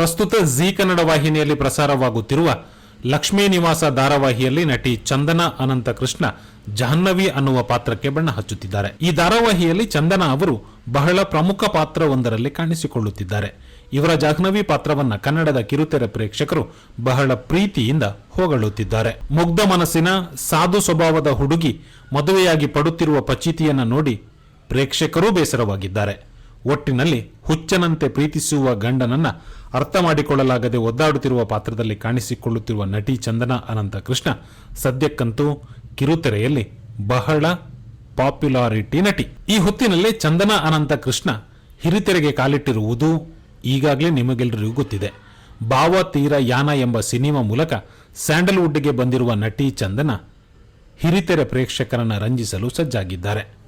ಪ್ರಸ್ತುತ ಜಿ ಕನ್ನಡ ವಾಹಿನಿಯಲ್ಲಿ ಪ್ರಸಾರವಾಗುತ್ತಿರುವ ಲಕ್ಷ್ಮೀ ನಿವಾಸ ಧಾರಾವಾಹಿಯಲ್ಲಿ ನಟಿ ಚಂದನ ಅನಂತ ಕೃಷ್ಣ ಜಾಹ್ನವಿ ಅನ್ನುವ ಪಾತ್ರಕ್ಕೆ ಬಣ್ಣ ಹಚ್ಚುತ್ತಿದ್ದಾರೆ. ಈ ಧಾರಾವಾಹಿಯಲ್ಲಿ ಚಂದನ ಅವರು ಬಹಳ ಪ್ರಮುಖ ಪಾತ್ರವೊಂದರಲ್ಲಿ ಕಾಣಿಸಿಕೊಳ್ಳುತ್ತಿದ್ದಾರೆ. ಇವರ ಜಾಹ್ನವಿ ಪಾತ್ರವನ್ನ ಕನ್ನಡದ ಕಿರುತೆರೆ ಪ್ರೇಕ್ಷಕರು ಬಹಳ ಪ್ರೀತಿಯಿಂದ ಹೊಗಳುತ್ತಿದ್ದಾರೆ. ಮುಗ್ಧ ಮನಸ್ಸಿನ ಸಾಧು ಸ್ವಭಾವದ ಹುಡುಗಿ ಮದುವೆಯಾಗಿ ಪಡುತ್ತಿರುವ ಪಚಿತಿಯನ್ನ ನೋಡಿ ಪ್ರೇಕ್ಷಕರೂ ಬೇಸರವಾಗಿದ್ದಾರೆ. ಒಟ್ಟಿನಲ್ಲಿ ಹುಚ್ಚನಂತೆ ಪ್ರೀತಿಸುವ ಗಂಡನನ್ನ ಅರ್ಥ ಮಾಡಿಕೊಳ್ಳಲಾಗದೆ ಒದ್ದಾಡುತ್ತಿರುವ ಪಾತ್ರದಲ್ಲಿ ಕಾಣಿಸಿಕೊಳ್ಳುತ್ತಿರುವ ನಟಿ ಚಂದನ ಅನಂತ ಕೃಷ್ಣ ಸದ್ಯಕ್ಕಂತೂ ಕಿರುತೆರೆಯಲ್ಲಿ ಬಹಳ ಪಾಪ್ಯುಲಾರಿಟಿ ನಟಿ. ಈ ಹೊತ್ತಿನಲ್ಲಿ ಚಂದನ ಅನಂತ ಕೃಷ್ಣ ಹಿರಿತೆರೆಗೆ ಕಾಲಿಟ್ಟಿರುವುದು ಈಗಾಗಲೇ ನಿಮಗೆಲ್ಲರಿಗೂ ಗೊತ್ತಿದೆ. ಭಾವ ತೀರ ಯಾನ ಎಂಬ ಸಿನಿಮಾ ಮೂಲಕ ಸ್ಯಾಂಡಲ್ವುಡ್ಗೆ ಬಂದಿರುವ ನಟಿ ಚಂದನ ಹಿರಿತೆರೆ ಪ್ರೇಕ್ಷಕರನ್ನ ರಂಜಿಸಲು ಸಜ್ಜಾಗಿದ್ದಾರೆ.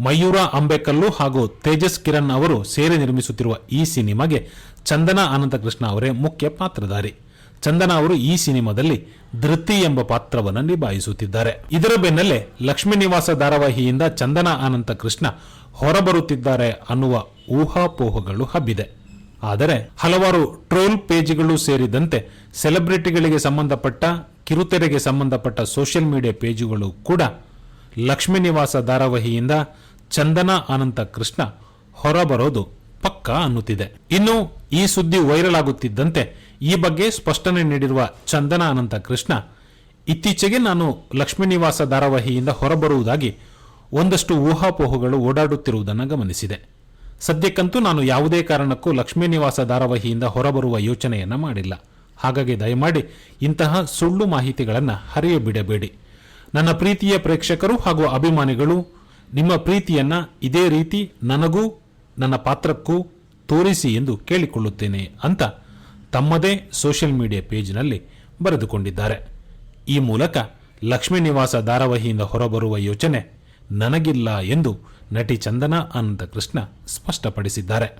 ಮಯೂರ ಅಂಬೇಕಲ್ಲು ಹಾಗೂ ತೇಜಸ್ ಕಿರಣ್ ಅವರು ಸೇರಿ ನಿರ್ಮಿಸುತ್ತಿರುವ ಈ ಸಿನಿಮಾಗೆ ಚಂದನಾ ಅನಂತಕೃಷ್ಣ ಅವರೇ ಮುಖ್ಯ ಪಾತ್ರಧಾರಿ. ಚಂದನಾ ಅವರು ಈ ಸಿನಿಮಾದಲ್ಲಿ ಧೃತಿ ಎಂಬ ಪಾತ್ರವನ್ನು ನಿಭಾಯಿಸುತ್ತಿದ್ದಾರೆ. ಇದರ ಬೆನ್ನಲ್ಲೇ ಲಕ್ಷ್ಮೀ ನಿವಾಸ ಧಾರಾವಾಹಿಯಿಂದ ಚಂದನಾ ಅನಂತ ಕೃಷ್ಣ ಹೊರಬರುತ್ತಿದ್ದಾರೆ ಅನ್ನುವ ಊಹಾಪೋಹಗಳು ಹಬ್ಬಿದೆ. ಆದರೆ ಹಲವಾರು ಟ್ರೋಲ್ ಪೇಜ್ಗಳು ಸೇರಿದಂತೆ ಸೆಲೆಬ್ರಿಟಿಗಳಿಗೆ ಸಂಬಂಧಪಟ್ಟ ಕಿರುತೆರೆಗೆ ಸಂಬಂಧಪಟ್ಟ ಸೋಷಿಯಲ್ ಮೀಡಿಯಾ ಪೇಜುಗಳು ಕೂಡ ಲಕ್ಷ್ಮೀ ನಿವಾಸ ಧಾರಾವಾಹಿಯಿಂದ ಚಂದನ ಅನಂತ ಕೃಷ್ಣ ಹೊರಬರೋದು ಪಕ್ಕ ಅನ್ನುತ್ತಿದೆ. ಇನ್ನು ಈ ಸುದ್ದಿ ವೈರಲ್ ಆಗುತ್ತಿದ್ದಂತೆ ಈ ಬಗ್ಗೆ ಸ್ಪಷ್ಟನೆ ನೀಡಿರುವ ಚಂದನ ಅನಂತ ಕೃಷ್ಣ, ಇತ್ತೀಚೆಗೆ ನಾನು ಲಕ್ಷ್ಮೀ ನಿವಾಸ ಧಾರಾವಾಹಿಯಿಂದ ಹೊರಬರುವುದಾಗಿ ಒಂದಷ್ಟು ಊಹಾಪೋಹಗಳು ಓಡಾಡುತ್ತಿರುವುದನ್ನು ಗಮನಿಸಿದೆ. ಸದ್ಯಕ್ಕಂತೂ ನಾನು ಯಾವುದೇ ಕಾರಣಕ್ಕೂ ಲಕ್ಷ್ಮೀ ನಿವಾಸ ಧಾರಾವಾಹಿಯಿಂದ ಹೊರಬರುವ ಯೋಚನೆಯನ್ನ ಮಾಡಿಲ್ಲ. ಹಾಗಾಗಿ ದಯಮಾಡಿ ಇಂತಹ ಸುಳ್ಳು ಮಾಹಿತಿಗಳನ್ನು ಹರಿಯಬಿಡಬೇಡಿ. ನನ್ನ ಪ್ರೀತಿಯ ಪ್ರೇಕ್ಷಕರು ಹಾಗೂ ಅಭಿಮಾನಿಗಳು, ನಿಮ್ಮ ಪ್ರೀತಿಯನ್ನ ಇದೇ ರೀತಿ ನನಗೂ, ನನ್ನ ಪಾತ್ರಕ್ಕೂ ತೋರಿಸಿ ಎಂದು ಕೇಳಿಕೊಳ್ಳುತ್ತೇನೆ ಅಂತ ತಮ್ಮದೇ ಸೋಷಿಯಲ್ ಮೀಡಿಯಾ ಪೇಜ್ನಲ್ಲಿ ಬರೆದುಕೊಂಡಿದ್ದಾರೆ. ಈ ಮೂಲಕ ಲಕ್ಷ್ಮೀ ನಿವಾಸ ಧಾರಾವಾಹಿಯಿಂದ ಹೊರಬರುವ ಯೋಚನೆ ನನಗಿಲ್ಲ ಎಂದು ನಟಿ ಚಂದನಾ ಅನಂತಕೃಷ್ಣ ಸ್ಪಷ್ಟಪಡಿಸಿದ್ದಾರೆ.